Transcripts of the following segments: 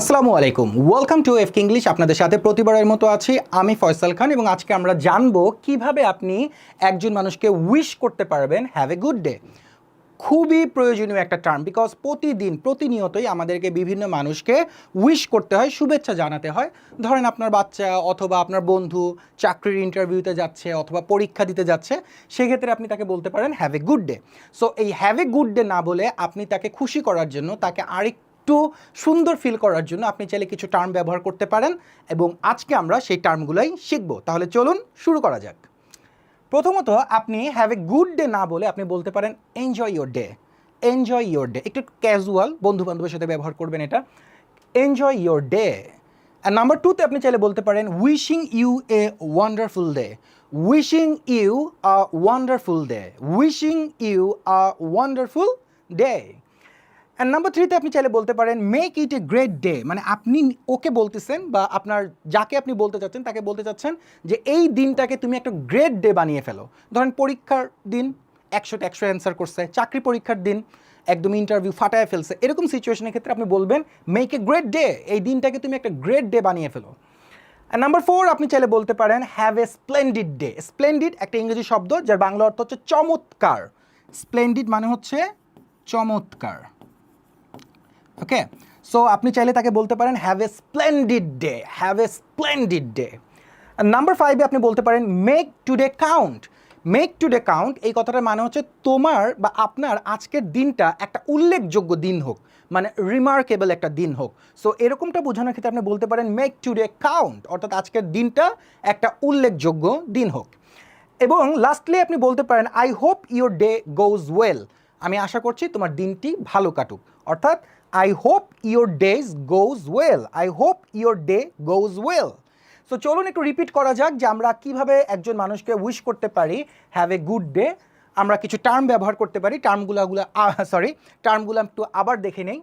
আসসালামু আলাইকুম। Welcome to F English আপনাদের সাথে প্রতিবারের মতো আছি আমি ফয়সাল খান এবং আজকে আমরা জানব কীভাবে আপনি একজন মানুষকে উইশ করতে পারবেন। হ্যাভ এ গুড ডে খুবই প্রয়োজনীয় একটা টার্ম বিকজ প্রতিদিন, প্রতিনিয়তই আমাদেরকে বিভিন্ন মানুষকে উইশ করতে হয়, শুভেচ্ছা জানাতে হয়। ধরেন আপনার বাচ্চা অথবা আপনার বন্ধু চাকরির ইন্টারভিউতে যাচ্ছে অথবা পরীক্ষা দিতে যাচ্ছে, সেক্ষেত্রে আপনি তাকে বলতে পারেন have a good day so এই হ্যাভ এ গুড ডে না বলে আপনি তাকে খুশি করার জন্য তাকে আরেক একটু সুন্দর ফিল করার জন্য আপনি চাইলে কিছু টার্ম ব্যবহার করতে পারেন এবং আজকে আমরা সেই টার্মগুলোই শিখব। তাহলে চলুন শুরু করা যাক। প্রথমত আপনি হ্যাভ এ গুড ডে না বলে আপনি বলতে পারেন enjoy your day enjoy your day একটু ক্যাজুয়াল বন্ধু বান্ধবের সাথে ব্যবহার করবেন এটা। এনজয় ইয়োর ডে আর নাম্বার টুতে আপনি চাইলে বলতে পারেন wishing you a wonderful day wishing you a wonderful day wishing you a wonderful day and number থ্রিতে আপনি চাইলে বলতে পারেন make it a great day মানে আপনি ওকে বলতেছেন বা আপনার যাকে আপনি বলতে চাচ্ছেন, তাকে বলতে চাচ্ছেন যে এই দিনটাকে তুমি একটা গ্রেট ডে বানিয়ে ফেলো। ধরেন পরীক্ষার দিন একশোতে একশো অ্যান্সার করছে, চাকরি পরীক্ষার দিন, একদম ইন্টারভিউ ফাটায় ফেলছে। এরকম সিচুয়েশনের ক্ষেত্রে আপনি বলবেন মেক এ গ্রেট ডে এই দিনটাকে তুমি একটা গ্রেট ডে বানিয়ে ফেলো। নাম্বার ফোর আপনি চাইলে বলতে পারেন have a splendid day splendid একটা ইংরেজি শব্দ, যার বাংলা অর্থ হচ্ছে চমৎকার। স্প্লেন্ডিড মানে হচ্ছে চমৎকার। ওকে সো আপনি চাইলে তাকে বলতে পারেন have a splendid day have a splendid day number ফাইভে আপনি বলতে পারেন make today count make today count এই কথাটার মানে হচ্ছে তোমার বা আপনার আজকের দিনটা একটা উল্লেখযোগ্য দিন হোক মানে রিমার্কেবল একটা দিন হোক। সো এরকমটা বোঝানোর ক্ষেত্রে আপনি বলতে পারেন মেক টুডে কাউন্ট অর্থাৎ আজকের দিনটা একটা উল্লেখযোগ্য দিন হোক। এবং লাস্টলি আপনি বলতে পারেন I hope your day goes well আমি আশা করছি তোমার দিনটি ভালো কাটুক। অর্থাৎ I hope your days goes well I hope your day goes well so চলুন একটু রিপিট করা যাক যে আমরা কীভাবে একজন মানুষকে উইশ করতে পারি হ্যাভ এ গুড ডে আমরা কিছু টার্ম ব্যবহার করতে পারি টার্মগুলোগুলো সরি টার্মগুলো একটু আবার দেখে নেই।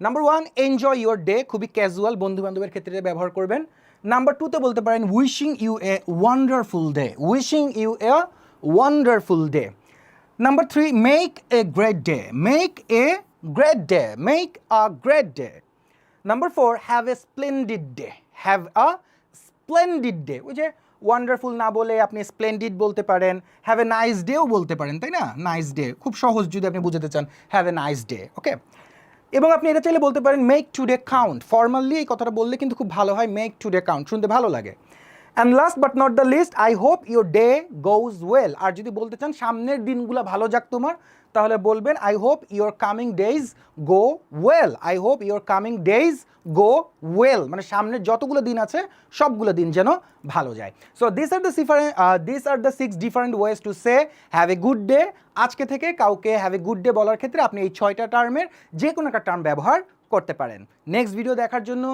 Number one enjoy your day খুবই ক্যাজুয়াল বন্ধু বান্ধবের ক্ষেত্রে ব্যবহার করবেন। নাম্বার টুতে বলতে পারেন wishing you a wonderful day wishing you a wonderful day number three make a great day make a great day make a great day number four have a splendid day have a splendid day ওই যে wonderful না বলে আপনি splendid বলতে পারেন। Have a nice ডেও বলতে পারেন, তাই না? নাইস ডে খুব সহজ যদি আপনি বুঝাতে চান have a nice day okay এবং আপনি এটা চাইলে বলতে পারেন মেক টুডে কাউন্ট ফর্মালি এই কথাটা বললে কিন্তু খুব ভালো হয় মেক টুডে কাউন্ট শুনতে ভালো লাগে। And last but not the least I hope your day goes well আর যদি বলতে চান সামনের দিনগুলো ভালো যাক তোমার, তাহলে বলবেন I hope your coming days go well I hope your coming days go well মানে সামনের যতগুলো দিন আছে, সবগুলো দিন যেন ভালো যায়। So this are the different this are the six different ways to say have a good day আজকে থেকে কাউকে হ্যাভ এ গুড ডে বলার ক্ষেত্রে আপনি এই ছয়টা টার্মের যে কোনো একটা টার্ম ব্যবহার করতে পারেন। নেক্সট ভিডিও দেখার জন্য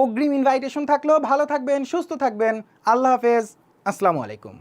অগ্রিম ইনভাইটেশন থাকলেও ভালো থাকবেন সুস্থ থাকবেন। আল্লাহ হাফেজ। আসসালামু আলাইকুম।